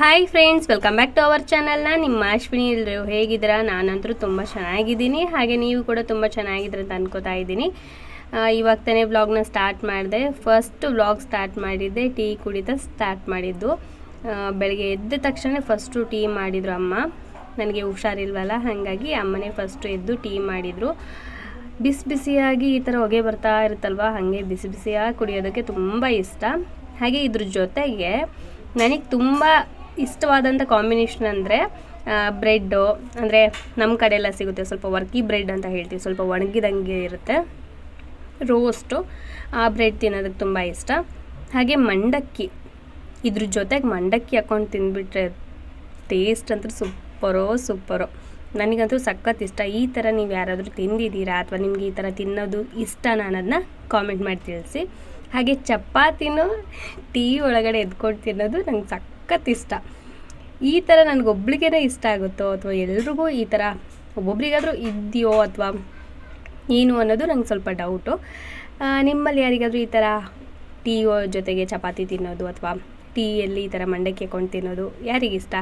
Hi friends welcome back to our ಚಾನಲ್ನ ನಿಮ್ಮ ಅಶ್ವಿನಿ ಎಲ್ಲರೂ ಹೇಗಿದ್ದೀರಾ? ನಾನಂತರೂ ತುಂಬ ಚೆನ್ನಾಗಿದ್ದೀನಿ. ಹಾಗೆ ನೀವು ಕೂಡ ತುಂಬ ಚೆನ್ನಾಗಿದ್ದೀರ ಅಂತ ಅನ್ಕೋತಾ ಇದ್ದೀನಿ. ಇವಾಗ ತಾನೇ ವ್ಲಾಗ್ನ ಸ್ಟಾರ್ಟ್ ಮಾಡಿದೆ. ಫಸ್ಟ್ ವ್ಲಾಗ್ ಸ್ಟಾರ್ಟ್ ಮಾಡಿದ್ದೆ. ಟೀ ಕುಡಿತ ಸ್ಟಾರ್ಟ್ ಮಾಡಿದ್ದು. ಬೆಳಗ್ಗೆ ಎದ್ದ ತಕ್ಷಣ ಫಸ್ಟು ಟೀ ಮಾಡಿದರು ಅಮ್ಮ. ನನಗೆ ಹುಷಾರಿಲ್ವಲ್ಲ? ಹಾಗಾಗಿ ಅಮ್ಮನೇ ಫಸ್ಟು ಎದ್ದು ಟೀ ಮಾಡಿದರು. ಬಿಸಿ ಬಿಸಿಯಾಗಿ ಈ ಥರ ಹೊಗೆ ಬರ್ತಾ ಇರುತ್ತಲ್ವ? ಹಾಗೆ ಬಿಸಿ ಬಿಸಿಯಾಗಿ ಕುಡಿಯೋದಕ್ಕೆ ತುಂಬ ಇಷ್ಟ. ಹಾಗೆ ಇದ್ರ ಜೊತೆಗೆ ನನಗೆ ತುಂಬ ಇಷ್ಟವಾದಂಥ ಕಾಂಬಿನೇಷನ್ ಅಂದರೆ ಬ್ರೆಡ್ಡು ಅಂದರೆ ನಮ್ಮ ಕಡೆ ಎಲ್ಲ ಸಿಗುತ್ತೆ. ಸ್ವಲ್ಪ ವರ್ಕಿ ಬ್ರೆಡ್ ಅಂತ ಹೇಳ್ತೀವಿ. ಸ್ವಲ್ಪ ಒಣಗಿದಂಗೆ ಇರುತ್ತೆ. ರೋಸ್ಟು ಆ ಬ್ರೆಡ್ ತಿನ್ನೋದಕ್ಕೆ ತುಂಬ ಇಷ್ಟ. ಹಾಗೆ ಮಂಡಕ್ಕಿ. ಇದ್ರ ಜೊತೆಗೆ ಮಂಡಕ್ಕಿ ಹಾಕೊಂಡು ತಿಂದುಬಿಟ್ರೆ ಟೇಸ್ಟ್ ಅಂತೂ ಸೂಪರೋ ಸೂಪರೋ ನನಗಂತೂ ಸಖತ್ ಇಷ್ಟ. ಈ ಥರ ನೀವು ಯಾರಾದರೂ ತಿಂದಿದ್ದೀರಾ ಅಥವಾ ನಿಮಗೆ ಈ ಥರ ತಿನ್ನೋದು ಇಷ್ಟ ಅನ್ನೋದನ್ನ ಕಾಮೆಂಟ್ ಮಾಡಿ ತಿಳಿಸಿ. ಹಾಗೆ ಚಪಾತಿನೂ ಟೀ ಒಳಗಡೆ ಎದ್ಕೊಂಡು ತಿನ್ನೋದು ನಂಗೆ ಸಖತ್ ಇಷ್ಟ. ಈ ಥರ ನನಗೊಬ್ಳಿಗೇ ಇಷ್ಟ ಆಗುತ್ತೋ ಅಥವಾ ಎಲ್ರಿಗೂ ಈ ಥರ ಒಬ್ಬೊಬ್ರಿಗಾದರೂ ಇದೆಯೋ ಅಥವಾ ಏನು ಅನ್ನೋದು ನಂಗೆ ಸ್ವಲ್ಪ ಡೌಟು. ನಿಮ್ಮಲ್ಲಿ ಯಾರಿಗಾದರೂ ಈ ಥರ ಟೀ ಜೊತೆಗೆ ಚಪಾತಿ ತಿನ್ನೋದು ಅಥವಾ ಟೀಯಲ್ಲಿ ಈ ಥರ ಮಂಡಕ್ಕಿ ಹಾಕೊಂಡು ತಿನ್ನೋದು ಯಾರಿಗಿಷ್ಟ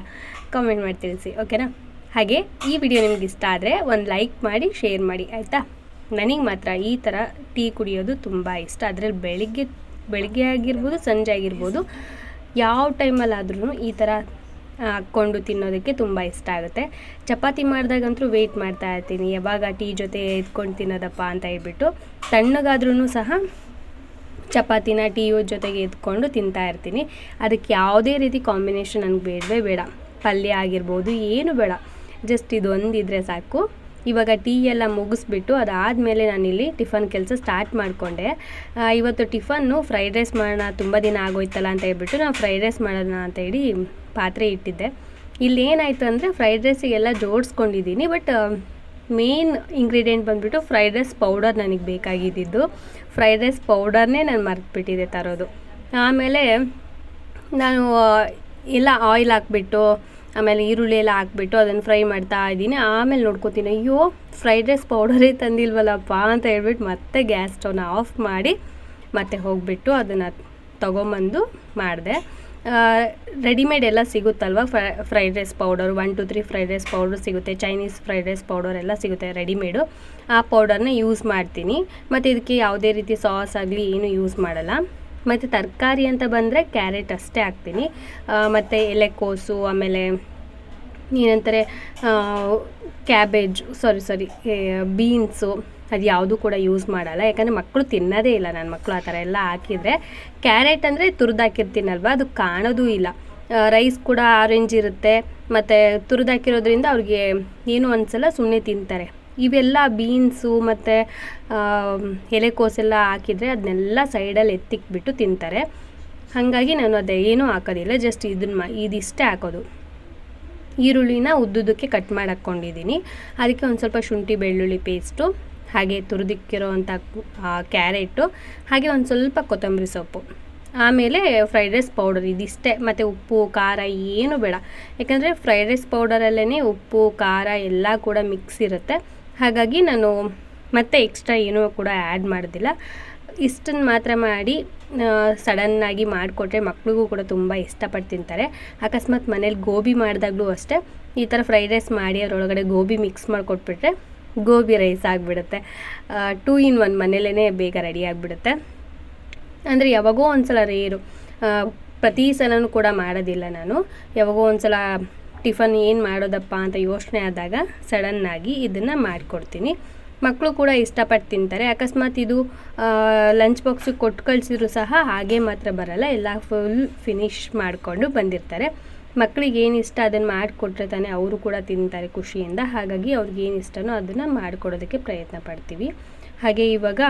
ಕಮೆಂಟ್ ಮಾಡಿ ತಿಳಿಸಿ ಓಕೆನಾ ಹಾಗೆ ಈ ವಿಡಿಯೋ ನಿಮ್ಗೆ ಇಷ್ಟ ಆದರೆ ಒಂದು ಲೈಕ್ ಮಾಡಿ ಶೇರ್ ಮಾಡಿ, ಆಯಿತಾ? ನನಗೆ ಮಾತ್ರ ಈ ಥರ ಟೀ ಕುಡಿಯೋದು ತುಂಬ ಇಷ್ಟ. ಅದರಲ್ಲಿ ಬೆಳಿಗ್ಗೆ ಬೆಳಿಗ್ಗೆ ಆಗಿರ್ಬೋದು, ಸಂಜೆ ಆಗಿರ್ಬೋದು. ಯಾವ ಟೈಮಲ್ಲಾದ್ರೂ ಈ ಥರ ಹಾಕ್ಕೊಂಡು ತಿನ್ನೋದಕ್ಕೆ ತುಂಬ ಇಷ್ಟ ಆಗುತ್ತೆ. ಚಪಾತಿ ಮಾಡಿದಾಗಂತೂ ವೆಯ್ಟ್ ಮಾಡ್ತಾ ಇರ್ತೀನಿ. ಯಾವಾಗ ಟೀ ಜೊತೆ ಎತ್ಕೊಂಡು ತಿನ್ನೋದಪ್ಪ ಅಂತ ಹೇಳ್ಬಿಟ್ಟು ತಣ್ಣಗಾದ್ರೂ ಸಹ ಚಪಾತಿನ ಟೀ ಜೊತೆಗೆ ಎತ್ಕೊಂಡು ತಿಂತಾ ಇರ್ತೀನಿ. ಅದಕ್ಕೆ ಯಾವುದೇ ರೀತಿ ಕಾಂಬಿನೇಷನ್ ನನಗೆ ಬೇಡವೇ ಬೇಡ. ಪಲ್ಯ ಆಗಿರ್ಬೋದು, ಏನು ಬೇಡ. ಜಸ್ಟ್ ಇದೊಂದಿದ್ರೆ ಸಾಕು. ಇವಾಗ ಟೀ ಎಲ್ಲ ಮುಗಿಸ್ಬಿಟ್ಟು ಅದಾದಮೇಲೆ ನಾನಿಲ್ಲಿ ಟಿಫನ್ ಕೆಲಸ ಸ್ಟಾರ್ಟ್ ಮಾಡಿಕೊಂಡೆ. ಇವತ್ತು ಟಿಫನ್ನು ಫ್ರೈಡ್ ರೈಸ್ ಮಾಡೋಣ, ತುಂಬ ದಿನ ಆಗೋಯ್ತಲ್ಲ ಅಂತ ಹೇಳ್ಬಿಟ್ಟು ನಾನು ಫ್ರೈಡ್ ರೈಸ್ ಮಾಡೋಣ ಅಂತ ಹೇಳಿ ಪಾತ್ರೆ ಇಟ್ಟಿದ್ದೆ. ಇಲ್ಲಿ ಏನಾಯಿತು ಅಂದರೆ ಫ್ರೈಡ್ ರೈಸಿಗೆಲ್ಲ ಜೋಡಿಸ್ಕೊಂಡಿದ್ದೀನಿ ಬಟ್ ಮೇನ್ ಇಂಗ್ರೀಡಿಯೆಂಟ್ ಬಂದುಬಿಟ್ಟು ಫ್ರೈಡ್ ರೈಸ್ ಪೌಡರ್ ನನಗೆ ಬೇಕಾಗಿದ್ದಿದ್ದು. ಫ್ರೈಡ್ ರೈಸ್ ಪೌಡರ್ನೇ ನಾನು ಮರೆತುಬಿಟ್ಟಿದ್ದೆ ತರೋದು. ಆಮೇಲೆ ನಾನು ಎಲ್ಲ ಆಯಿಲ್ ಹಾಕ್ಬಿಟ್ಟು ಆಮೇಲೆ ಈರುಳ್ಳಿ ಎಲ್ಲ ಹಾಕ್ಬಿಟ್ಟು ಅದನ್ನು ಫ್ರೈ ಮಾಡ್ತಾ ಇದ್ದೀನಿ. ಆಮೇಲೆ ನೋಡ್ಕೋತೀನಿ, ಅಯ್ಯೋ ಫ್ರೈಡ್ ರೈಸ್ ಪೌಡರೇ ತಂದಿಲ್ವಲ್ಲಪ್ಪ ಅಂತ ಹೇಳ್ಬಿಟ್ಟು ಮತ್ತೆ ಗ್ಯಾಸ್ ಸ್ಟವ್ನ ಆಫ್ ಮಾಡಿ ಮತ್ತೆ ಹೋಗಿಬಿಟ್ಟು ಅದನ್ನು ತೊಗೊಂಬಂದು ಮಾಡಿದೆ. ರೆಡಿಮೇಡ್ ಎಲ್ಲ ಸಿಗುತ್ತಲ್ವ? Fried rice powder one two three fried rice powder ಸಿಗುತ್ತೆ ಚೈನೀಸ್ ಫ್ರೈಡ್ ರೈಸ್ ಪೌಡರ್ ಎಲ್ಲ ಸಿಗುತ್ತೆ ರೆಡಿಮೇಡು ಆ ಪೌಡರ್ನ ಯೂಸ್ ಮಾಡ್ತೀನಿ. ಮತ್ತು ಇದಕ್ಕೆ ಯಾವುದೇ ರೀತಿ ಸಾಸ್ ಆಗಲಿ ಏನು ಯೂಸ್ ಮಾಡಲ್ಲ. ಮತ್ತು ತರಕಾರಿ ಅಂತ ಬಂದರೆ ಕ್ಯಾರೆಟ್ ಅಷ್ಟೇ ಹಾಕ್ತೀನಿ. ಮತ್ತು ಎಲೆಕೋಸು, ಆಮೇಲೆ ಏನಂತಾರೆ ಕ್ಯಾಬೇಜ್ ಸಾರಿ ಸಾರಿ ಬೀನ್ಸು ಅದು ಯಾವುದು ಕೂಡ ಯೂಸ್ ಮಾಡಲ್ಲ. ಯಾಕಂದರೆ ಮಕ್ಕಳು ತಿನ್ನೋದೇ ಇಲ್ಲ ನನ್ನ ಮಕ್ಕಳು ಆ ಥರ ಎಲ್ಲ ಹಾಕಿದರೆ. ಕ್ಯಾರೆಟ್ ಅಂದರೆ ತುರಿದಾಕಿರ್ತೀನಲ್ವ ಅದು ಕಾಣೋದೂ ಇಲ್ಲ. ರೈಸ್ ಕೂಡ ಆರೆಂಜ್ ಇರುತ್ತೆ. ಮತ್ತು ತುರಿದಾಕಿರೋದ್ರಿಂದ ಅವ್ರಿಗೆ ಏನು ಅನಿಸಲ್ಲ ಸುಮ್ಮನೆ ತಿಂತಾರೆ. ಇವೆಲ್ಲ ಬೀನ್ಸು ಮತ್ತು ಎಲೆಕೋಸೆಲ್ಲ ಹಾಕಿದರೆ ಅದನ್ನೆಲ್ಲ ಸೈಡಲ್ಲಿ ಎತ್ತಿಕ್ಬಿಟ್ಟು ತಿಂತಾರೆ. ಹಾಗಾಗಿ ನಾನು ಅದೇ ಏನೂ ಹಾಕೋದಿಲ್ಲ, ಜಸ್ಟ್ ಇದನ್ನ ಇದಿಷ್ಟೇ ಹಾಕೋದು. ಈರುಳ್ಳಿನ ಉದ್ದುದಕ್ಕೆ ಕಟ್ ಮಾಡಿ ಹಾಕ್ಕೊಂಡಿದ್ದೀನಿ ಅದಕ್ಕೆ ಒಂದು ಸ್ವಲ್ಪ ಶುಂಠಿ ಬೆಳ್ಳುಳ್ಳಿ ಪೇಸ್ಟು ಹಾಗೆ ತುರಿದಿಕ್ಕಿರೋ ಅಂಥ ಕ್ಯಾರೆಟು, ಹಾಗೆ ಒಂದು ಸ್ವಲ್ಪ ಕೊತ್ತಂಬರಿ ಸೊಪ್ಪು. ಆಮೇಲೆ ಫ್ರೈಡ್ ರೈಸ್ ಪೌಡರ್ ಇದಿಷ್ಟೇ. ಮತ್ತು ಉಪ್ಪು, ಖಾರ ಏನು ಬೇಡ. ಯಾಕಂದರೆ ಫ್ರೈಡ್ ರೈಸ್ ಪೌಡರಲ್ಲೇ ಉಪ್ಪು, ಖಾರ ಎಲ್ಲ ಕೂಡ ಮಿಕ್ಸ್ ಇರುತ್ತೆ. ಹಾಗಾಗಿ ನಾನು ಮತ್ತೆ ಎಕ್ಸ್ಟ್ರಾ ಏನೂ ಕೂಡ ಆ್ಯಡ್ ಮಾಡೋದಿಲ್ಲ. ಇಷ್ಟನ್ನು ಮಾತ್ರ ಮಾಡಿ ಸಡನ್ನಾಗಿ ಮಾಡಿಕೊಟ್ರೆ ಮಕ್ಳಿಗೂ ಕೂಡ ತುಂಬ ಇಷ್ಟಪಟ್ಟು ತಿಂತಾರೆ. ಅಕಸ್ಮಾತ್ ಮನೇಲಿ ಗೋಬಿ ಮಾಡಿದಾಗಲೂ ಅಷ್ಟೇ, ಈ ಥರ ಫ್ರೈಡ್ ರೈಸ್ ಮಾಡಿ ಅದರೊಳಗಡೆ ಗೋಬಿ ಮಿಕ್ಸ್ ಮಾಡಿಕೊಟ್ಬಿಟ್ರೆ ಗೋಬಿ ರೈಸ್ ಆಗಿಬಿಡುತ್ತೆ. ಟೂ ಇನ್ ಒನ್ ಮನೇಲೇ ಬೇಗ ರೆಡಿ ಆಗಿಬಿಡುತ್ತೆ. ಅಂದರೆ ಯಾವಾಗೋ ಒಂದು ಸಲ ರೇರು ಪ್ರತಿ ಸಲನೂ ಕೂಡ ಮಾಡೋದಿಲ್ಲ ನಾನು. ಯಾವಾಗೋ ಒಂದ್ಸಲ ಟಿಫನ್ ಏನು ಮಾಡೋದಪ್ಪ ಅಂತ ಯೋಚನೆ ಆದಾಗ ಸಡನ್ನಾಗಿ ಇದನ್ನು ಮಾಡಿಕೊಡ್ತೀನಿ. ಮಕ್ಕಳು ಕೂಡ ಇಷ್ಟಪಟ್ಟು ತಿಂತಾರೆ. ಅಕಸ್ಮಾತ್ ಇದು ಲಂಚ್ ಬಾಕ್ಸಿಗೆ ಕೊಟ್ಟು ಕಳಿಸಿದ್ರು ಸಹ ಹಾಗೆ ಮಾತ್ರ ಬರಲ್ಲ. ಎಲ್ಲ ಫುಲ್ ಫಿನಿಶ್ ಮಾಡಿಕೊಂಡು ಬಂದಿರ್ತಾರೆ. ಮಕ್ಕಳಿಗೆ ಏನು ಇಷ್ಟ ಅದನ್ನು ಮಾಡಿಕೊಟ್ರೆ ತಾನೇ ಅವರು ಕೂಡ ತಿಂತಾರೆ ಖುಷಿಯಿಂದ. ಹಾಗಾಗಿ ಅವ್ರಿಗೆ ಏನು ಇಷ್ಟನೋ ಅದನ್ನು ಮಾಡಿಕೊಡೋದಕ್ಕೆ ಪ್ರಯತ್ನ ಪಡ್ತೀವಿ. ಹಾಗೆ ಇವಾಗ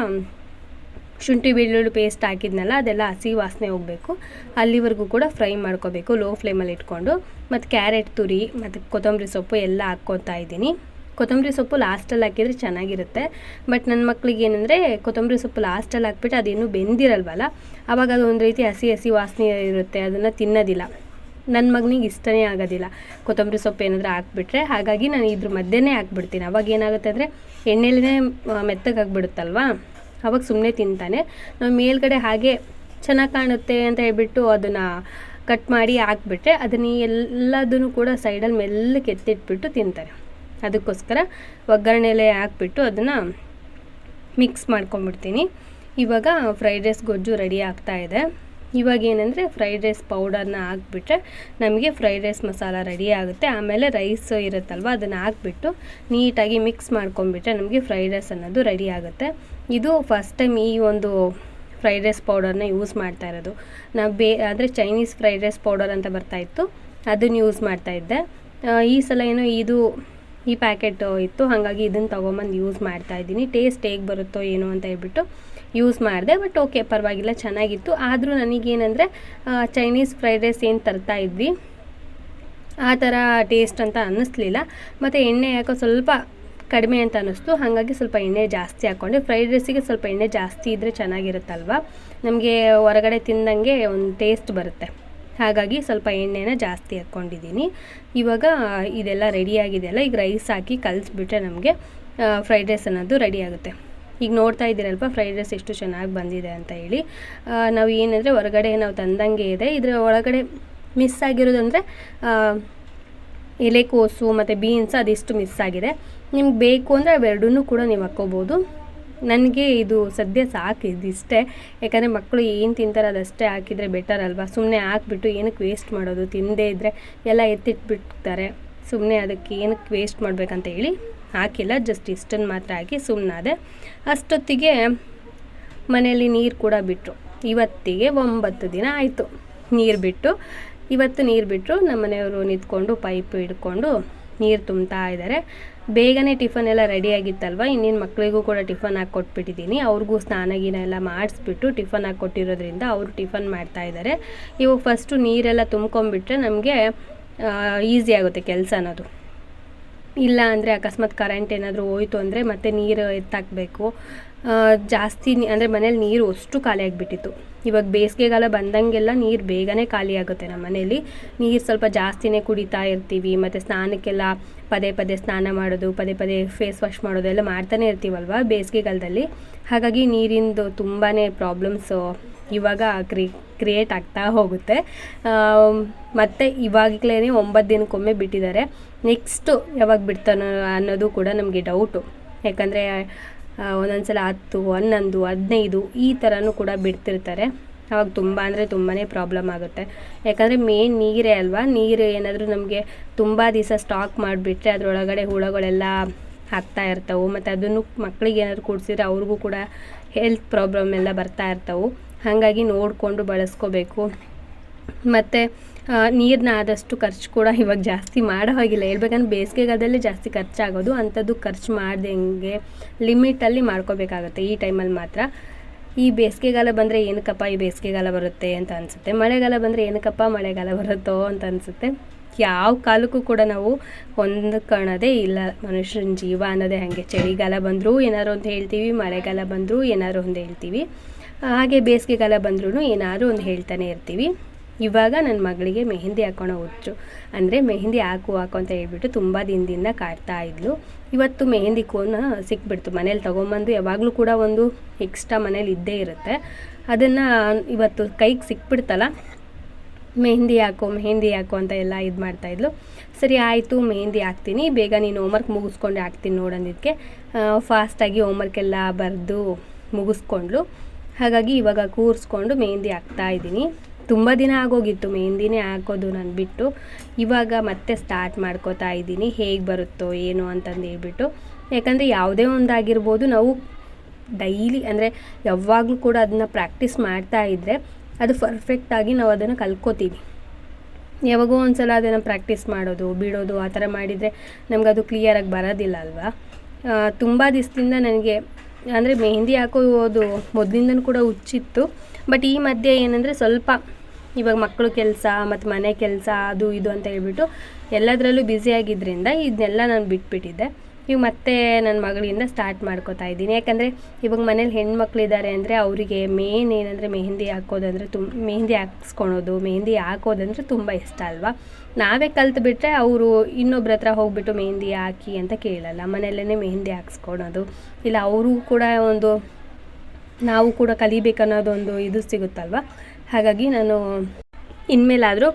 ಶುಂಠಿ ಬೆಳ್ಳುಳ್ಳಿ ಪೇಸ್ಟ್ ಹಾಕಿದ್ನಲ್ಲ, ಅದೆಲ್ಲ ಹಸಿ ವಾಸನೆ ಹೋಗಬೇಕು. ಅಲ್ಲಿವರೆಗೂ ಕೂಡ ಫ್ರೈ ಮಾಡ್ಕೋಬೇಕು ಲೋ ಫ್ಲೇಮಲ್ಲಿ ಇಟ್ಕೊಂಡು. ಮತ್ತು ಕ್ಯಾರೆಟ್ ತುರಿ, ಮತ್ತು ಕೊತ್ತಂಬರಿ ಸೊಪ್ಪು ಎಲ್ಲ ಹಾಕ್ಕೊತಾ ಇದ್ದೀನಿ. ಕೊತ್ತಂಬರಿ ಸೊಪ್ಪು ಲಾಸ್ಟಲ್ಲಿ ಹಾಕಿದರೆ ಚೆನ್ನಾಗಿರುತ್ತೆ. ಬಟ್ ನನ್ನ ಮಕ್ಳಿಗೆ ಏನಂದರೆ, ಕೊತ್ತಂಬರಿ ಸೊಪ್ಪು ಲಾಸ್ಟಲ್ಲಿ ಹಾಕ್ಬಿಟ್ಟು ಅದೇನು ಬೆಂದಿರಲ್ವಲ್ಲ? ಆವಾಗ ಅದು ಒಂದು ರೀತಿ ಹಸಿ ಹಸಿ ವಾಸನೆ ಇರುತ್ತೆ, ಅದನ್ನು ತಿನ್ನೋದಿಲ್ಲ. ನನ್ನ ಮಗನಿಗೆ ಇಷ್ಟನೇ ಆಗೋದಿಲ್ಲ. ಕೊತ್ತಂಬರಿ ಸೊಪ್ಪು ಏನಾದರೂ ಹಾಕ್ಬಿಟ್ರೆ, ಹಾಗಾಗಿ ನಾನು ಇದ್ರ ಮಧ್ಯೆನೇ ಹಾಕ್ಬಿಡ್ತೀನಿ. ಅವಾಗ ಏನಾಗುತ್ತೆ ಅಂದರೆ ಎಣ್ಣೆಲೇ ಮೆತ್ತಗೆ ಆಗಿಬಿಡುತ್ತಲ್ವಾ ಅವಾಗ ಸುಮ್ಮನೆ ತಿಂತಾನೆ. ನಾವು ಮೇಲ್ಗಡೆ ಹಾಗೆ ಚೆನ್ನಾಗಿ ಕಾಣುತ್ತೆ ಅಂತ ಹೇಳ್ಬಿಟ್ಟು ಅದನ್ನು ಕಟ್ ಮಾಡಿ ಹಾಕ್ಬಿಟ್ರೆ ಅದನ್ನು ಎಲ್ಲದನ್ನು ಕೂಡ ಸೈಡಲ್ಲಿ ಮೆಲ್ಲಕ್ಕೆ ಎತ್ತಿಟ್ಬಿಟ್ಟು ತಿಂತಾರೆ. ಅದಕ್ಕೋಸ್ಕರ ಒಗ್ಗರಣೆಲೆ ಹಾಕ್ಬಿಟ್ಟು ಅದನ್ನು ಮಿಕ್ಸ್ ಮಾಡ್ಕೊಂಬಿಡ್ತೀನಿ ಇವಾಗ ಫ್ರೈಡ್ ರೈಸ್ ಗೊಜ್ಜು ರೆಡಿ ಆಗ್ತಾ ಇದೆ. ಇವಾಗ ಏನಂದರೆ ಫ್ರೈಡ್ ರೈಸ್ ಪೌಡರ್ನ ಹಾಕ್ಬಿಟ್ರೆ ನಮಗೆ ಫ್ರೈಡ್ ರೈಸ್ ಮಸಾಲ ರೆಡಿ ಆಗುತ್ತೆ. ಆಮೇಲೆ ರೈಸ್ ಇರುತ್ತಲ್ವ ಅದನ್ನು ಹಾಕ್ಬಿಟ್ಟು ನೀಟಾಗಿ ಮಿಕ್ಸ್ ಮಾಡ್ಕೊಂಬಿಟ್ರೆ ನಮಗೆ ಫ್ರೈಡ್ ರೈಸ್ ಅನ್ನೋದು ರೆಡಿ ಆಗುತ್ತೆ. ಇದು ಫಸ್ಟ್ ಟೈಮ್ ಈ ಒಂದು ಫ್ರೈಡ್ ರೈಸ್ ಪೌಡರ್ನ ಯೂಸ್ ಮಾಡ್ತಾ ಇರೋದು. ನಾವು ಬೇ, ಅಂದರೆ ಚೈನೀಸ್ ಫ್ರೈಡ್ ರೈಸ್ ಪೌಡರ್ ಅಂತ ಬರ್ತಾಯಿತ್ತು ಅದನ್ನು ಯೂಸ್ ಮಾಡ್ತಾಯಿದ್ದೆ ಈ ಸಲ ಏನೋ ಇದು, ಈ ಪ್ಯಾಕೆಟ್ ಇತ್ತು. ಹಾಗಾಗಿ ಇದನ್ನು ತೊಗೊಂಬಂದು ಯೂಸ್ ಮಾಡ್ತಾ ಇದ್ದೀನಿ. ಟೇಸ್ಟ್ ಹೇಗೆ ಬರುತ್ತೋ ಏನೋ ಅಂತ ಹೇಳ್ಬಿಟ್ಟು ಯೂಸ್ ಮಾಡಿದೆ. ಬಟ್ ಓಕೆ ಪರವಾಗಿಲ್ಲ, ಚೆನ್ನಾಗಿತ್ತು. ಆದರೂ ನನಗೇನಂದರೆ ಚೈನೀಸ್ ಫ್ರೈಡ್ ರೈಸ್ ಏನು ತರ್ತಾ ಇದ್ವಿ, ಆ ಥರ ಟೇಸ್ಟ್ ಅಂತ ಅನ್ನಿಸ್ಲಿಲ್ಲ. ಮತ್ತು ಎಣ್ಣೆ ಯಾಕೋ ಸ್ವಲ್ಪ ಕಡಿಮೆ ಅಂತ ಅನ್ನಿಸ್ತು. ಹಾಗಾಗಿ ಸ್ವಲ್ಪ ಎಣ್ಣೆ ಜಾಸ್ತಿ ಹಾಕ್ಕೊಂಡೆ ಫ್ರೈಡ್ ರೈಸಿಗೆ ಸ್ವಲ್ಪ ಎಣ್ಣೆ ಜಾಸ್ತಿ ಇದ್ದರೆ ಚೆನ್ನಾಗಿರುತ್ತಲ್ವ? ನಮಗೆ ಹೊರಗಡೆ ತಿಂದಂಗೆ ಒಂದು ಟೇಸ್ಟ್ ಬರುತ್ತೆ. ಹಾಗಾಗಿ ಸ್ವಲ್ಪ ಎಣ್ಣೆನ ಜಾಸ್ತಿ ಹಾಕ್ಕೊಂಡಿದ್ದೀನಿ ಇವಾಗ ಇದೆಲ್ಲ ರೆಡಿ ಆಗಿದೆಯಲ್ಲ, ಈಗ ರೈಸ್ ಹಾಕಿ ಕಲಿಸ್ಬಿಟ್ರೆ ನಮಗೆ ಫ್ರೈಡ್ ರೈಸ್ ಅನ್ನೋದು ರೆಡಿ ಆಗುತ್ತೆ. ಈಗ ನೋಡ್ತಾ ಇದ್ದೀರಲ್ವ ಫ್ರೈಡ್ ರೈಸ್ ಎಷ್ಟು ಚೆನ್ನಾಗಿ ಬಂದಿದೆ ಅಂತ ಹೇಳಿ. ನಾವು ಏನಂದರೆ ಹೊರಗಡೆ ನಾವು ತಂದಂಗೆ ಇದೆ. ಇದರ ಒಳಗಡೆ ಮಿಸ್ ಆಗಿರೋದಂದರೆ ಎಲೆಕೋಸು ಮತ್ತು ಬೀನ್ಸ್ ಅದಿಷ್ಟು ಮಿಸ್ ಆಗಿದೆ. ನಿಮ್ಗೆ ಬೇಕು ಅಂದರೆ ಅವೆರಡೂ ಕೂಡ ನೀವು ಹಾಕ್ಕೋಬೋದು. ನನಗೆ ಇದು ಸದ್ಯ ಸಾಕು ಇದಿಷ್ಟೇ ಯಾಕಂದರೆ ಮಕ್ಕಳು ಏನು ತಿಂತಾರೆ ಅದಷ್ಟೇ ಹಾಕಿದರೆ ಬೆಟರ್ ಅಲ್ವಾ? ಸುಮ್ಮನೆ ಹಾಕ್ಬಿಟ್ಟು ಏನಕ್ಕೆ ವೇಸ್ಟ್ ಮಾಡೋದು? ತಿಂದೇ ಇದ್ದರೆ ಎಲ್ಲ ಎತ್ತಿಟ್ಬಿಡ್ತಾರೆ. ಸುಮ್ಮನೆ ಅದಕ್ಕೆ ಏನಕ್ಕೆ ವೇಸ್ಟ್ ಮಾಡಬೇಕಂತ ಹೇಳಿ ಹಾಕಿಲ್ಲ ಜಸ್ಟ್ ಇಷ್ಟನ್ನು ಮಾತ್ರ ಹಾಕಿ ಸುಮ್ಮನಾದೆ ಅಷ್ಟೊತ್ತಿಗೆ ಮನೆಯಲ್ಲಿ ನೀರು ಕೂಡ ಬಿಟ್ಟರು ಇವತ್ತಿಗೆ ಒಂಬತ್ತು ದಿನ ಆಯಿತು ನೀರು ಬಿಟ್ಟು. ಇವತ್ತು ನೀರು ಬಿಟ್ಟರು ನಮ್ಮ ಮನೆಯವರು ನಿಂತ್ಕೊಂಡು ಪೈಪ್ ಹಿಡ್ಕೊಂಡು ನೀರು ತುಂಬ್ತಾ ಇದ್ದಾರೆ ಬೇಗನೆ ಟಿಫನ್ ಎಲ್ಲ ರೆಡಿ ಆಗಿತ್ತಲ್ವ? ಇನ್ನೇನು ಮಕ್ಕಳಿಗೂ ಕೂಡ ಟಿಫನ್ ಹಾಕಿ ಕೊಟ್ಬಿಟ್ಟಿದ್ದೀನಿ ಅವ್ರಿಗೂ ಸ್ನಾನ ಗೀನ ಎಲ್ಲ ಮಾಡಿಸ್ಬಿಟ್ಟು ಟಿಫನ್ ಹಾಕಿ ಕೊಟ್ಟಿರೋದ್ರಿಂದ ಅವರು ಟಿಫನ್ ಮಾಡ್ತಾ ಇದ್ದಾರೆ ಇವಾಗ ಫಸ್ಟು ನೀರೆಲ್ಲ ತುಂಬ್ಕೊಂಬಿಟ್ರೆ ನಮಗೆ ಈಸಿ ಆಗುತ್ತೆ ಕೆಲಸ ಅನ್ನೋದು. ಇಲ್ಲ ಅಂದರೆ ಅಕಸ್ಮಾತ್ ಕರೆಂಟ್ ಏನಾದರೂ ಹೋಯ್ತು ಅಂದರೆ ಮತ್ತೆ ನೀರು ಎತ್ತಾಕಬೇಕು. ಜಾಸ್ತಿ ಅಂದರೆ ಮನೇಲಿ ನೀರು ಅಷ್ಟು ಖಾಲಿಯಾಗಿಬಿಟ್ಟಿತ್ತು ಇವಾಗ ಬೇಸಿಗೆಗಾಲ ಬಂದಂಗೆಲ್ಲ ನೀರು ಬೇಗನೆ ಖಾಲಿ ಆಗುತ್ತೆ ನಮ್ಮ ಮನೇಲಿ. ನೀರು ಸ್ವಲ್ಪ ಜಾಸ್ತಿನೇ ಕುಡಿತಾ ಇರ್ತೀವಿ, ಮತ್ತು ಸ್ನಾನಕ್ಕೆಲ್ಲ ಪದೇ ಪದೇ ಸ್ನಾನ ಮಾಡೋದು, ಪದೇ ಪದೇ ಫೇಸ್ ವಾಶ್ ಮಾಡೋದು ಎಲ್ಲ ಮಾಡ್ತಾನೆ ಇರ್ತೀವಲ್ವ ಬೇಸಿಗೆಗಾಲದಲ್ಲಿ. ಹಾಗಾಗಿ ನೀರಿಂದು ತುಂಬಾ ಪ್ರಾಬ್ಲಮ್ಸು ಇವಾಗ ಕ್ರಿ ಕ್ರಿಯೇಟ್ ಆಗ್ತಾ ಹೋಗುತ್ತೆ. ಮತ್ತು ಇವಾಗಲೇ ಒಂಬತ್ತು ದಿನಕ್ಕೊಮ್ಮೆ ಬಿಟ್ಟಿದ್ದಾರೆ. ನೆಕ್ಸ್ಟು ಯಾವಾಗ ಬಿಡ್ತಾನೋ ಅನ್ನೋದು ಕೂಡ ನಮಗೆ ಡೌಟು ಯಾಕಂದರೆ ಒಂದೊಂದು ಸಲ ಹತ್ತು, ಹನ್ನೊಂದು, ಹದಿನೈದು ಈ ಥರನೂ ಕೂಡ ಬಿಡ್ತಿರ್ತಾರೆ. ಅವಾಗ ತುಂಬ ಅಂದರೆ ತುಂಬಾ ಪ್ರಾಬ್ಲಮ್ ಆಗುತ್ತೆ. ಯಾಕಂದರೆ ಮೇನ್ ನೀರೇ ಅಲ್ವಾ? ನೀರು ಏನಾದರೂ ನಮಗೆ ತುಂಬ ದಿವಸ ಸ್ಟಾಕ್ ಮಾಡಿಬಿಟ್ರೆ ಅದರೊಳಗಡೆ ಹುಳಗಳೆಲ್ಲ ಆಗ್ತಾ ಇರ್ತವೆ. ಮತ್ತು ಅದನ್ನು ಮಕ್ಕಳಿಗೆ ಏನಾದರೂ ಕುಡಿಸಿದ್ರೆ ಅವ್ರಿಗೂ ಕೂಡ ಹೆಲ್ತ್ ಪ್ರಾಬ್ಲಮ್ ಎಲ್ಲ ಬರ್ತಾ ಇರ್ತವೆ. ಹಾಗಾಗಿ ನೋಡಿಕೊಂಡು ಬಳಸ್ಕೋಬೇಕು. ಮತ್ತು ನೀರನ್ನ ಆದಷ್ಟು ಖರ್ಚು ಕೂಡ ಇವಾಗ ಜಾಸ್ತಿ ಮಾಡೋ ಹಾಗಿಲ್ಲ. ಹೇಳ್ಬೇಕಂದ್ರೆ ಬೇಸಿಗೆಗಾಲದಲ್ಲಿ ಜಾಸ್ತಿ ಖರ್ಚಾಗೋದು, ಅಂಥದ್ದು ಖರ್ಚು ಮಾಡ್ದಂಗೆ ಲಿಮಿಟಲ್ಲಿ ಮಾಡ್ಕೋಬೇಕಾಗತ್ತೆ ಈ ಟೈಮಲ್ಲಿ ಮಾತ್ರ. ಈ ಬೇಸಿಗೆಗಾಲ ಬಂದರೆ ಏನಕ್ಕಪ್ಪ ಈ ಬೇಸಿಗೆಗಾಲ ಬರುತ್ತೆ ಅಂತ ಅನಿಸುತ್ತೆ. ಮಳೆಗಾಲ ಬಂದರೆ ಏನಕ್ಕಪ್ಪ ಮಳೆಗಾಲ ಬರುತ್ತೋ ಅಂತ ಅನಿಸುತ್ತೆ. ಯಾವ ಕಾಲಕ್ಕೂ ಕೂಡ ನಾವು ಹೊಂದ್ಕೊಳ್ಳೋದೇ ಇಲ್ಲ. ಮನುಷ್ಯನ ಜೀವ ಅನ್ನೋದೇ ಹಾಗೆ. ಚಳಿಗಾಲ ಬಂದರೂ ಏನಾರು ಒಂದು ಹೇಳ್ತೀವಿ, ಮಳೆಗಾಲ ಬಂದರೂ ಏನಾದ್ರು ಒಂದು ಹೇಳ್ತೀವಿ. ಹಾಗೆ ಬೇಸಿಗೆಗಾಲ ಬಂದ್ರೂ ಏನಾದರೂ ಒಂದು ಹೇಳ್ತಾನೆ ಇರ್ತೀವಿ. ಇವಾಗ ನನ್ನ ಮಗಳಿಗೆ ಮೆಹಂದಿ ಹಾಕೋಣ ಹುಚ್ಚು. ಅಂದರೆ ಮೆಹಂದಿ ಹಾಕು ಹಾಕು ಅಂತ ಹೇಳ್ಬಿಟ್ಟು ತುಂಬ ದಿನದಿಂದ ಕಾಡ್ತಾ ಇದ್ಲು. ಇವತ್ತು ಮೆಹಂದಿ ಕೋನ ಸಿಕ್ಬಿಡ್ತು. ಮನೇಲಿ ತೊಗೊಂಬಂದು ಯಾವಾಗಲೂ ಕೂಡ ಒಂದು ಎಕ್ಸ್ಟ್ರಾ ಮನೇಲಿ ಇದ್ದೇ ಇರುತ್ತೆ. ಅದನ್ನು ಇವತ್ತು ಕೈಗೆ ಸಿಕ್ಬಿಡ್ತಲ್ಲ. ಮೆಹಂದಿ ಹಾಕು ಮೆಹಂದಿ ಹಾಕು ಅಂತ ಎಲ್ಲ ಇದು ಮಾಡ್ತಾಯಿದ್ಲು ಸರಿ, ಆಯಿತು, ಮೆಹಂದಿ ಹಾಕ್ತೀನಿ. ಬೇಗ ನೀನು ಹೋಮ್ವರ್ಕ್ ಮುಗಿಸ್ಕೊಂಡು ಹಾಕ್ತೀನಿ ನೋಡೋದಿಕ್ಕೆ ಫಾಸ್ಟಾಗಿ ಹೋಮ್ವರ್ಕೆಲ್ಲ ಬರೆದು ಮುಗಿಸ್ಕೊಂಡ್ಲು ಹಾಗಾಗಿ ಇವಾಗ ಕೂರಿಸ್ಕೊಂಡು ಮೆಹಂದಿ ಹಾಕ್ತಾಯಿದ್ದೀನಿ ತುಂಬ ದಿನ ಆಗೋಗಿತ್ತು ಮೆಹಂದಿನೇ ಹಾಕೋದು ನಾನು ಬಿಟ್ಟು ಇವಾಗ ಮತ್ತೆ ಸ್ಟಾರ್ಟ್ ಮಾಡ್ಕೋತಾ ಇದ್ದೀನಿ. ಹೇಗೆ ಬರುತ್ತೋ ಏನು ಅಂತಂದು ಹೇಳ್ಬಿಟ್ಟು. ಯಾಕಂದರೆ ಯಾವುದೇ ಒಂದಾಗಿರ್ಬೋದು ನಾವು ಡೈಲಿ ಅಂದರೆ ಯಾವಾಗಲೂ ಕೂಡ ಅದನ್ನು ಪ್ರಾಕ್ಟೀಸ್ ಮಾಡ್ತಾ ಇದ್ದರೆ ಅದು ಪರ್ಫೆಕ್ಟಾಗಿ ನಾವು ಅದನ್ನು ಕಲ್ಕೋತೀವಿ ಯಾವಾಗೋ ಒಂದು ಸಲ ಅದನ್ನು ಪ್ರಾಕ್ಟೀಸ್ ಮಾಡೋದು, ಬಿಡೋದು, ಆ ಥರ ಮಾಡಿದರೆ ನಮಗದು ಕ್ಲಿಯರಾಗಿ ಬರೋದಿಲ್ಲ ಅಲ್ವಾ? ತುಂಬ ದಿವಸದಿಂದ ನನಗೆ ಅಂದರೆ ಮೆಹಂದಿ ಹಾಕೋದು ಮೊದಲಿಂದನೂ ಕೂಡ ಹುಚ್ಚಿತ್ತು. ಬಟ್ ಈ ಮಧ್ಯೆ ಏನಂದರೆ ಸ್ವಲ್ಪ ಇವಾಗ ಮಕ್ಕಳು ಕೆಲಸ ಮತ್ತು ಮನೆ ಕೆಲಸ ಅದು ಇದು ಅಂತ ಹೇಳ್ಬಿಟ್ಟು ಎಲ್ಲದರಲ್ಲೂ ಬ್ಯುಸಿಯಾಗಿದ್ದರಿಂದ ಇದನ್ನೆಲ್ಲ ನಾನು ಬಿಟ್ಬಿಟ್ಟಿದ್ದೆ. ಇವಾಗ ಮತ್ತೆ ನನ್ನ ಮಗಳಿಂದ ಸ್ಟಾರ್ಟ್ ಮಾಡ್ಕೋತಾ ಇದ್ದೀನಿ. ಯಾಕಂದರೆ ಇವಾಗ ಮನೇಲಿ ಹೆಣ್ಮಕ್ಳಿದ್ದಾರೆ ಅಂದರೆ ಅವರಿಗೆ ಮೇನ್ ಏನಂದರೆ ಮೆಹಂದಿ ಹಾಕೋದಂದ್ರೆ ತುಂಬ ಮೆಹಂದಿ ಹಾಕ್ಸ್ಕೊಳೋದು ಮೆಹಂದಿ ಹಾಕೋದಂದ್ರೆ ತುಂಬ ಇಷ್ಟ ಅಲ್ವಾ? ನಾವೇ ಕಲ್ತು ಬಿಟ್ಟರೆ ಅವರು ಇನ್ನೊಬ್ರ ಹತ್ರ ಹೋಗ್ಬಿಟ್ಟು ಮೆಹಂದಿ ಹಾಕಿ ಅಂತ ಕೇಳಲ್ಲ. ಮನೆಯಲ್ಲೇ ಮೆಹಂದಿ ಹಾಕ್ಸ್ಕೊಳೋದು. ಇಲ್ಲ, ಅವರು ಕೂಡ ಒಂದು, ನಾವು ಕೂಡ ಕಲಿಬೇಕನ್ನೋದೊಂದು ಇದು ಸಿಗುತ್ತಲ್ವ? ಹಾಗಾಗಿ ನಾನು ಇನ್ಮೇಲಾದರೂ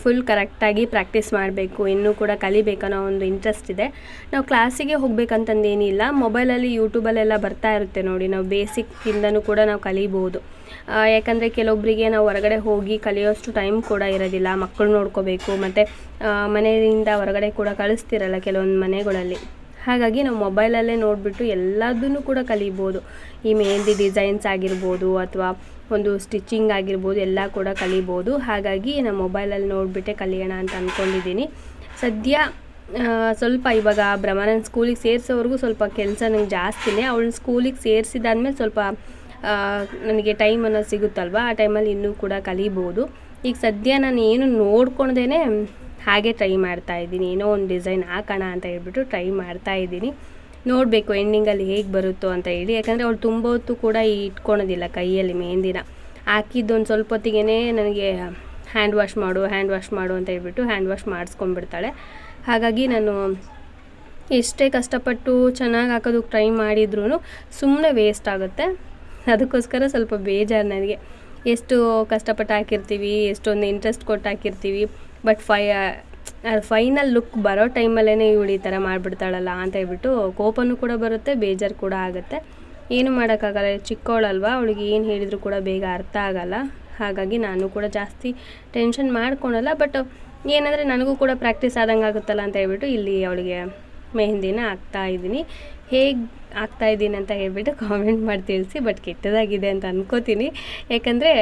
ಫುಲ್ ಕರೆಕ್ಟಾಗಿ ಪ್ರಾಕ್ಟೀಸ್ ಮಾಡಬೇಕು. ಇನ್ನೂ ಕೂಡ ಕಲಿಬೇಕನ್ನೋ ಒಂದು ಇಂಟ್ರೆಸ್ಟ್ ಇದೆ. ನಾವು ಕ್ಲಾಸಿಗೆ ಹೋಗ್ಬೇಕಂತಂದೇನಿಲ್ಲ. ಮೊಬೈಲಲ್ಲಿ ಯೂಟ್ಯೂಬಲ್ಲೆಲ್ಲ ಬರ್ತಾ ಇರುತ್ತೆ ನೋಡಿ. ನಾವು ಬೇಸಿಕ್ಕಿಂದನೂ ಕೂಡ ನಾವು ಕಲಿಬೋದು. ಯಾಕಂದರೆ ಕೆಲವೊಬ್ಬರಿಗೆ ನಾವು ಹೊರಗಡೆ ಹೋಗಿ ಕಲಿಯೋಷ್ಟು ಟೈಮ್ ಕೂಡ ಇರೋದಿಲ್ಲ ಮಕ್ಕಳು ನೋಡ್ಕೋಬೇಕು, ಮತ್ತು ಮನೆಯಿಂದ ಹೊರಗಡೆ ಕೂಡ ಕಳಿಸ್ತಿರಲ್ಲ ಕೆಲವೊಂದು ಮನೆಗಳಲ್ಲಿ. ಹಾಗಾಗಿ ನಾವು ಮೊಬೈಲಲ್ಲೇ ನೋಡಿಬಿಟ್ಟು ಎಲ್ಲದನ್ನು ಕೂಡ ಕಲಿಬೋದು. ಈ ಮೆಹಂದಿ ಡಿಸೈನ್ಸ್ ಆಗಿರ್ಬೋದು ಅಥವಾ ಒಂದು ಸ್ಟಿಚಿಂಗ್ ಆಗಿರ್ಬೋದು, ಎಲ್ಲ ಕೂಡ ಕಲಿಬೋದು. ಹಾಗಾಗಿ ನಾನು ಮೊಬೈಲಲ್ಲಿ ನೋಡಿಬಿಟ್ಟೆ ಕಲಿಯೋಣ ಅಂತ ಅಂದ್ಕೊಂಡಿದ್ದೀನಿ ಸದ್ಯ ಸ್ವಲ್ಪ ಇವಾಗ ಭ್ರಮರನ್ ಸ್ಕೂಲಿಗೆ ಸೇರಿಸೋವರೆಗೂ ಸ್ವಲ್ಪ ಕೆಲಸ ನಂಗೆ ಜಾಸ್ತಿನೇ ಅವಳನ್ನ ಸ್ಕೂಲಿಗೆ ಸೇರಿಸಿದಾದ್ಮೇಲೆ ಸ್ವಲ್ಪ ನನಗೆ ಟೈಮ್ ಅನ್ನೋದು ಸಿಗುತ್ತಲ್ವ? ಆ ಟೈಮಲ್ಲಿ ಇನ್ನೂ ಕೂಡ ಕಲಿಬೋದು. ಈಗ ಸದ್ಯ ನಾನು ಏನು ನೋಡ್ಕೊಳ್ದೇನೆ ಹಾಗೆ ಟ್ರೈ ಮಾಡ್ತಾ ಇದ್ದೀನಿ. ಏನೋ ಒಂದು ಡಿಸೈನ್ ಹಾಕೋಣ ಅಂತ ಹೇಳ್ಬಿಟ್ಟು ಟ್ರೈ ಮಾಡ್ತಾ ಇದ್ದೀನಿ. ನೋಡಬೇಕು ಎಂಡಿಂಗಲ್ಲಿ ಹೇಗೆ ಬರುತ್ತೋ ಅಂತ ಹೇಳಿ. ಯಾಕಂದರೆ ಅವಳು ತುಂಬ ಹೊತ್ತು ಕೂಡ ಇಟ್ಕೊಳೋದಿಲ್ಲ ಕೈಯಲ್ಲಿ ಮೆಹಂದಿನ. ಹಾಕಿದ್ದು ಒಂದು ಸ್ವಲ್ಪ ಹೊತ್ತಿಗೆ ನನಗೆ ಹ್ಯಾಂಡ್ ವಾಶ್ ಮಾಡು ಹ್ಯಾಂಡ್ ವಾಶ್ ಮಾಡು ಅಂತ ಹೇಳ್ಬಿಟ್ಟು ಹ್ಯಾಂಡ್ ವಾಶ್ ಮಾಡಿಸ್ಕೊಂಡ್ಬಿಡ್ತಾಳೆ. ಹಾಗಾಗಿ ನಾನು ಎಷ್ಟೇ ಕಷ್ಟಪಟ್ಟು ಚೆನ್ನಾಗಿ ಹಾಕೋದಕ್ಕೆ ಟ್ರೈ ಮಾಡಿದ್ರೂ ಸುಮ್ಮನೆ ವೇಸ್ಟ್ ಆಗುತ್ತೆ. ಅದಕ್ಕೋಸ್ಕರ ಸ್ವಲ್ಪ ಬೇಜಾರು ನನಗೆ. ಎಷ್ಟು ಕಷ್ಟಪಟ್ಟು ಹಾಕಿರ್ತೀವಿ, ಎಷ್ಟೊಂದು ಇಂಟ್ರೆಸ್ಟ್ ಕೊಟ್ಟು ಹಾಕಿರ್ತೀವಿ ಬಟ್ ಫೈ ಫೈನಲ್ ಲುಕ್ ಬರೋ ಟೈಮಲ್ಲೇ ಇವಳು ಈ ಥರ ಮಾಡಿಬಿಡ್ತಾಳಲ್ಲ ಅಂತ ಹೇಳ್ಬಿಟ್ಟು ಕೋಪನೂ ಕೂಡ ಬರುತ್ತೆ, ಬೇಜಾರು ಕೂಡ ಆಗುತ್ತೆ. ಏನು ಮಾಡೋಕ್ಕಾಗಲ್ಲ, ಚಿಕ್ಕವಳಲ್ವ, ಅವಳಿಗೆ ಏನು ಹೇಳಿದರೂ ಕೂಡ ಬೇಗ ಅರ್ಥ ಆಗಲ್ಲ. ಹಾಗಾಗಿ ನಾನು ಕೂಡ ಜಾಸ್ತಿ ಟೆನ್ಷನ್ ಮಾಡ್ಕೊಳಲ್ಲ ಬಟ್ ಏನಂದರೆ ನನಗೂ ಕೂಡ ಪ್ರಾಕ್ಟೀಸ್ ಆದಂಗೆ ಆಗುತ್ತಲ್ಲ ಅಂತ ಹೇಳ್ಬಿಟ್ಟು ಇಲ್ಲಿ ಅವಳಿಗೆ ಮೆಹಂದಿನ ಹಾಕ್ತಾ ಇದ್ದೀನಿ. ಹೇಗೆ ಆಗ್ತಾ ಇದ್ದೀನಿ ಅಂತ ಹೇಳಿಬಿಟ್ಟು ಕಾಮೆಂಟ್ ಮಾಡಿ ತಿಳಿಸಿ ಬಟ್ ಕೆಟ್ಟದಾಗಿದೆ ಅಂತ ಅನ್ಕೋತೀನಿ. ಯಾಕಂದರೆ,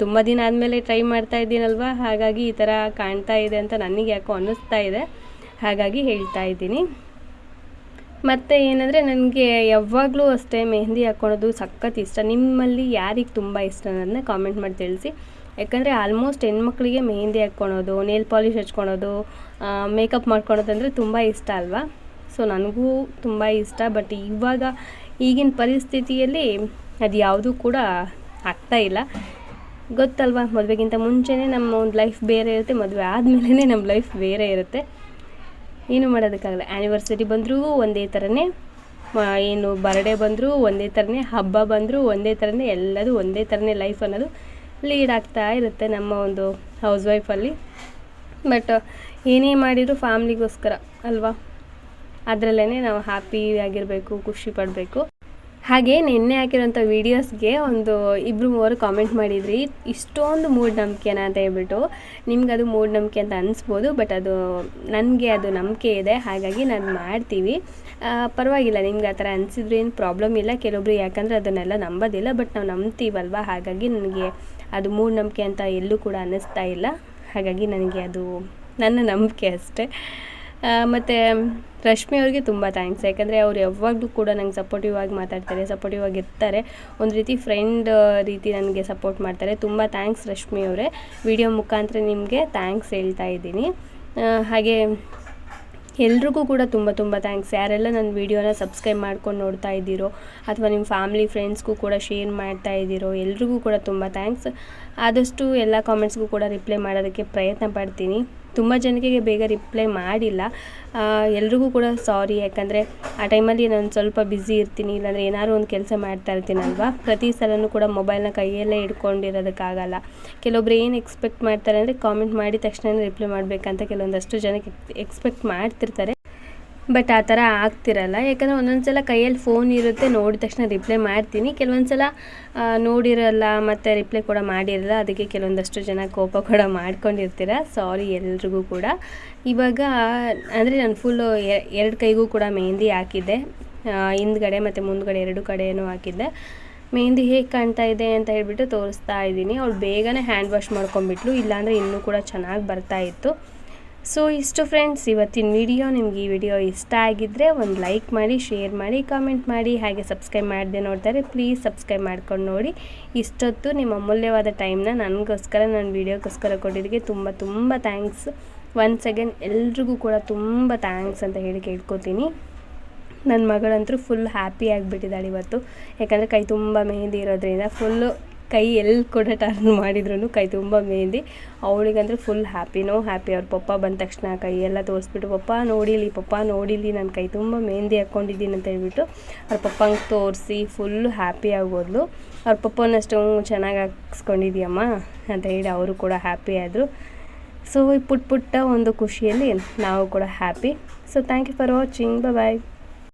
ತುಂಬ ದಿನ ಆದಮೇಲೆ ಟ್ರೈ ಮಾಡ್ತಾ ಇದ್ದೀನಲ್ವಾ? ಹಾಗಾಗಿ ಈ ಥರ ಕಾಣ್ತಾ ಇದೆ ಅಂತ ನನಗೆ ಯಾಕೋ ಅನ್ನಿಸ್ತಾ ಇದೆ. ಹಾಗಾಗಿ ಹೇಳ್ತಾ ಇದ್ದೀನಿ. ಮತ್ತು ಏನಂದರೆ, ನನಗೆ ಯಾವಾಗಲೂ ಅಷ್ಟೇ ಮೆಹಂದಿ ಹಾಕ್ಕೊಳೋದು ಸಖತ್ ಇಷ್ಟ. ನಿಮ್ಮಲ್ಲಿ ಯಾರಿಗೆ ತುಂಬ ಇಷ್ಟ ಅನ್ನೋದನ್ನ ಕಾಮೆಂಟ್ ಮಾಡಿ ತಿಳಿಸಿ. ಯಾಕಂದರೆ ಆಲ್ಮೋಸ್ಟ್ ಹೆಣ್ಮಕ್ಳಿಗೆ ಮೆಹಂದಿ ಹಾಕ್ಕೊಳೋದು ನೇಲ್ ಪಾಲಿಷ್ ಹಚ್ಕೊಳೋದು ಮೇಕಪ್ ಮಾಡ್ಕೊಳೋದು ಅಂದರೆ ತುಂಬ ಇಷ್ಟ ಅಲ್ವಾ? ಸೊ ನನಗೂ ತುಂಬ ಇಷ್ಟ, ಬಟ್ ಇವಾಗ ಈಗಿನ ಪರಿಸ್ಥಿತಿಯಲ್ಲಿ ಅದು ಯಾವುದೂ ಕೂಡ ಆಗ್ತಾ ಇಲ್ಲ. ಗೊತ್ತಲ್ವಾ, ಮದುವೆಗಿಂತ ಮುಂಚೆನೇ ನಮ್ಮ ಒಂದು ಲೈಫ್ ಬೇರೆ ಇರುತ್ತೆ, ಮದುವೆ ಆದಮೇಲೆ ನಮ್ಮ ಲೈಫ್ ಬೇರೆ ಇರುತ್ತೆ. ಏನು ಮಾಡೋದಕ್ಕಾಗಲ್ಲ ಆ್ಯನಿವರ್ಸರಿ ಬಂದರೂ ಒಂದೇ ಥರನೇ ಏನು ಬರ್ಡೇ ಬಂದರೂ ಒಂದೇ ಥರನೇ, ಹಬ್ಬ ಬಂದರೂ ಒಂದೇ ಥರನೇ, ಎಲ್ಲದೂ ಒಂದೇ ಥರನೇ ಲೈಫ್ ಅನ್ನೋದು ಲೀಡ್ ಆಗ್ತಾ ಇರುತ್ತೆ ನಮ್ಮ ಒಂದು ಹೌಸ್ ವೈಫಲ್ಲಿ ಬಟ್ ಏನೇ ಮಾಡಿದರೂ ಫ್ಯಾಮ್ಲಿಗೋಸ್ಕರ ಅಲ್ವಾ? ಅದರಲ್ಲೇ ನಾವು ಹ್ಯಾಪಿ ಆಗಿರಬೇಕು, ಖುಷಿ ಪಡಬೇಕು. ಹಾಗೆ ನಿನ್ನೆ ಹಾಕಿರೋಂಥ ವೀಡಿಯೋಸ್ಗೆ ಒಂದು ಇಬ್ಬರು ಮೂವರು ಕಾಮೆಂಟ್ ಮಾಡಿದ್ರಿ. ಇಷ್ಟೊಂದು ಮೂಢನಂಬಿಕೆನ ಅಂತ ಹೇಳ್ಬಿಟ್ಟು ನಿಮ್ಗೆ ಅದು ಮೂಢನಂಬಿಕೆ ಅಂತ ಅನಿಸ್ಬೋದು ಬಟ್ ಅದು ನನಗೆ ಅದು ನಂಬಿಕೆ ಇದೆ. ಹಾಗಾಗಿ ನಾನು ಮಾಡ್ತೀವಿ. ಪರವಾಗಿಲ್ಲ, ನಿಮ್ಗೆ ಆ ಥರ ಅನಿಸಿದ್ರು ಏನು ಪ್ರಾಬ್ಲಮ್ ಇಲ್ಲ. ಕೆಲವೊಬ್ರು ಯಾಕಂದರೆ ಅದನ್ನೆಲ್ಲ ನಂಬೋದಿಲ್ಲ ಬಟ್ ನಾವು ನಂಬ್ತೀವಲ್ವ? ಹಾಗಾಗಿ ನನಗೆ ಅದು ಮೂಢನಂಬಿಕೆ ಅಂತ ಎಲ್ಲೂ ಕೂಡ ಅನ್ನಿಸ್ತಾ ಇಲ್ಲ. ಹಾಗಾಗಿ ನನಗೆ ಅದು ನನ್ನ ನಂಬಿಕೆ ಅಷ್ಟೇ. ಮತ್ತು ರಶ್ಮಿ ಅವ್ರಿಗೆ ತುಂಬ ಥ್ಯಾಂಕ್ಸ್ ಯಾಕಂದರೆ ಅವ್ರು ಯಾವಾಗಲೂ ಕೂಡ ನಂಗೆ ಸಪೋರ್ಟಿವ್ ಆಗಿ ಮಾತಾಡ್ತಾರೆ ಸಪೋರ್ಟಿವ್ ಆಗಿ ಇರ್ತಾರೆ. ಒಂದು ರೀತಿ ಫ್ರೆಂಡ್ ರೀತಿ ನನಗೆ ಸಪೋರ್ಟ್ ಮಾಡ್ತಾರೆ. ತುಂಬ ಥ್ಯಾಂಕ್ಸ್ ರಶ್ಮಿ ಅವರೇ. ವಿಡಿಯೋ ಮುಖಾಂತರ ನಿಮಗೆ ಥ್ಯಾಂಕ್ಸ್ ಹೇಳ್ತಾ ಇದ್ದೀನಿ. ಹಾಗೆ ಎಲ್ರಿಗೂ ಕೂಡ ತುಂಬ ತುಂಬ ಥ್ಯಾಂಕ್ಸ್ ಯಾರೆಲ್ಲ ನನ್ನ ವೀಡಿಯೋನ ಸಬ್ಸ್ಕ್ರೈಬ್ ಮಾಡ್ಕೊಂಡು ನೋಡ್ತಾ ಇದ್ದೀರೋ, ಅಥವಾ ನಿಮ್ಮ ಫ್ಯಾಮಿಲಿ ಫ್ರೆಂಡ್ಸ್ಗೂ ಕೂಡ ಶೇರ್ ಮಾಡ್ತಾ ಇದ್ದೀರೋ, ಎಲ್ರಿಗೂ ಕೂಡ ತುಂಬ ಥ್ಯಾಂಕ್ಸ್ ಆದಷ್ಟು ಎಲ್ಲ ಕಾಮೆಂಟ್ಸ್ಗೂ ಕೂಡ ರಿಪ್ಲೈ ಮಾಡೋದಕ್ಕೆ ಪ್ರಯತ್ನ ಪಡ್ತೀನಿ. ತುಂಬ ಜನಕ್ಕೆ ಬೇಗ ರಿಪ್ಲೈ ಮಾಡಿಲ್ಲ. ಎಲ್ರಿಗೂ ಕೂಡ ಸಾರಿ ಯಾಕಂದರೆ ಆ ಟೈಮಲ್ಲಿ ನಾನು ಸ್ವಲ್ಪ ಬ್ಯುಸಿ ಇರ್ತೀನಿ, ಇಲ್ಲಾಂದರೆ ಏನಾದ್ರು ಒಂದು ಕೆಲಸ ಮಾಡ್ತಾ ಇರ್ತೀನಲ್ವಾ? ಪ್ರತಿ ಸಲವೂ ಕೂಡ ಮೊಬೈಲ್ನ ಕೈಯಲ್ಲೇ ಇಟ್ಕೊಂಡಿರೋದಕ್ಕಾಗಲ್ಲ ಕೆಲವೊಬ್ರು ಏನು ಎಕ್ಸ್ಪೆಕ್ಟ್ ಮಾಡ್ತಾರೆ ಅಂದರೆ ಕಾಮೆಂಟ್ ಮಾಡಿದ ತಕ್ಷಣ ರಿಪ್ಲೈ ಮಾಡಬೇಕಂತ ಕೆಲವೊಂದಷ್ಟು ಜನಕ್ಕೆ ಎಕ್ಸ್ಪೆಕ್ಟ್ ಮಾಡ್ತಿರ್ತಾರೆ. ಬಟ್ ಆ ಥರ ಆಗ್ತಿರಲ್ಲ. ಯಾಕಂದರೆ ಒಂದೊಂದು ಸಲ ಕೈಯಲ್ಲಿ ಫೋನ್ ಇರುತ್ತೆ, ನೋಡಿದ ತಕ್ಷಣ ರಿಪ್ಲೈ ಮಾಡ್ತೀನಿ. ಕೆಲವೊಂದು ಸಲ ನೋಡಿರಲ್ಲ ಮತ್ತು ರಿಪ್ಲೈ ಕೂಡ ಮಾಡಿರಲ್ಲ. ಅದಕ್ಕೆ ಕೆಲವೊಂದಷ್ಟು ಜನ ಕೋಪ ಕೂಡ ಮಾಡ್ಕೊಂಡಿರ್ತೀರ. ಸಾರಿ ಎಲ್ರಿಗೂ ಕೂಡ. ಇವಾಗ, ಅಂದರೆ ನಾನು ಫುಲ್ಲು ಎರಡು ಕೈಗೂ ಕೂಡ ಮೆಹಂದಿ ಹಾಕಿದ್ದೆ. ಹಿಂದ್ಗಡೆ ಮತ್ತು ಮುಂದ್ಗಡೆ ಎರಡು ಕಡೆಯೂ ಹಾಕಿದ್ದೆ. ಮೆಹಂದಿ ಹೇಗೆ ಕಾಣ್ತಾ ಇದೆ ಅಂತ ಹೇಳಿಬಿಟ್ಟು ತೋರಿಸ್ತಾ ಇದ್ದೀನಿ. ಅವಳು ಬೇಗನೆ ಹ್ಯಾಂಡ್ ವಾಶ್ ಮಾಡ್ಕೊಂಡ್ಬಿಟ್ಲು. ಇಲ್ಲಾಂದರೆ ಇನ್ನೂ ಕೂಡ ಚೆನ್ನಾಗಿ ಬರ್ತಾ ಇತ್ತು. ಸೊ ಇಷ್ಟು ಫ್ರೆಂಡ್ಸ್ ಇವತ್ತಿನ ವಿಡಿಯೋ ನಿಮ್ಗೆ ಈ ವಿಡಿಯೋ ಇಷ್ಟ ಆಗಿದ್ದರೆ ಒಂದು ಲೈಕ್ ಮಾಡಿ ಶೇರ್ ಮಾಡಿ ಕಾಮೆಂಟ್ ಮಾಡಿ, ಹಾಗೆ ಸಬ್ಸ್ಕ್ರೈಬ್ ಮಾಡಿದೆ ನೋಡ್ತಾರೆ ಪ್ಲೀಸ್ ಸಬ್ಸ್ಕ್ರೈಬ್ ಮಾಡ್ಕೊಂಡು ನೋಡಿ. ಇಷ್ಟೊತ್ತು ನಿಮ್ಮ ಅಮೂಲ್ಯವಾದ ಟೈಮ್ನ ನನಗೋಸ್ಕರ ನನ್ನ ವೀಡಿಯೋಗೋಸ್ಕರ ಕೊಟ್ಟಿದ್ದಕ್ಕೆ ತುಂಬ ತುಂಬ ಥ್ಯಾಂಕ್ಸ್ ಒನ್ಸ್ ಅಗೇನ್ ಎಲ್ರಿಗೂ ಕೂಡ ತುಂಬ ಥ್ಯಾಂಕ್ಸ್ ಅಂತ ಹೇಳಿ ಕೇಳ್ಕೊತೀನಿ. ನನ್ನ ಮಗಳಂತೂ ಫುಲ್ ಹ್ಯಾಪಿ ಆಗಿಬಿಟ್ಟಿದ್ದಾಳೆ ಇವತ್ತು. ಯಾಕಂದರೆ ಕೈ ತುಂಬ ಮೆಹಂದಿ ಇರೋದ್ರಿಂದ ಫುಲ್ಲು ಕೈ ಎಲ್ಲಿ ಕೂಡ ಟರ್ನ್ ಮಾಡಿದ್ರು ಕೈ ತುಂಬ ಮೆಹಂದಿ ಅವಳಿಗಂದ್ರೆ ಫುಲ್ ಹ್ಯಾಪಿನೋ ಹ್ಯಾಪಿ ಅವ್ರ ಪಪ್ಪ ಬಂದ ತಕ್ಷಣ ಕೈ ಎಲ್ಲ ತೋರಿಸ್ಬಿಟ್ಟು, ಪಪ್ಪ, ನೋಡಿಲಿ ಪಪ್ಪ, ನೋಡಿಲಿ ನನ್ನ ಕೈ ತುಂಬ ಮೆಹಂದಿ ಹಾಕ್ಕೊಂಡಿದ್ದೀನಿ ಅಂತ ಹೇಳ್ಬಿಟ್ಟು ಅವ್ರ ಪಪ್ಪಂಗೆ ತೋರಿಸಿ ಫುಲ್ ಹ್ಯಾಪಿ ಆಗೋದ್ಲು ಅವ್ರ ಪಪ್ಪನಷ್ಟು ಚೆನ್ನಾಗಿ ಹಾಕ್ಸ್ಕೊಂಡಿದ್ಯಮ್ಮ ಅಂತ ಹೇಳಿ ಅವರು ಕೂಡ ಹ್ಯಾಪಿ ಆದರು. ಸೊ ಈ ಪುಟ್ಟ ಪುಟ್ಟ ಒಂದು ಖುಷಿಯಲ್ಲಿ ನಾವು ಕೂಡ happy so thank you for watching bye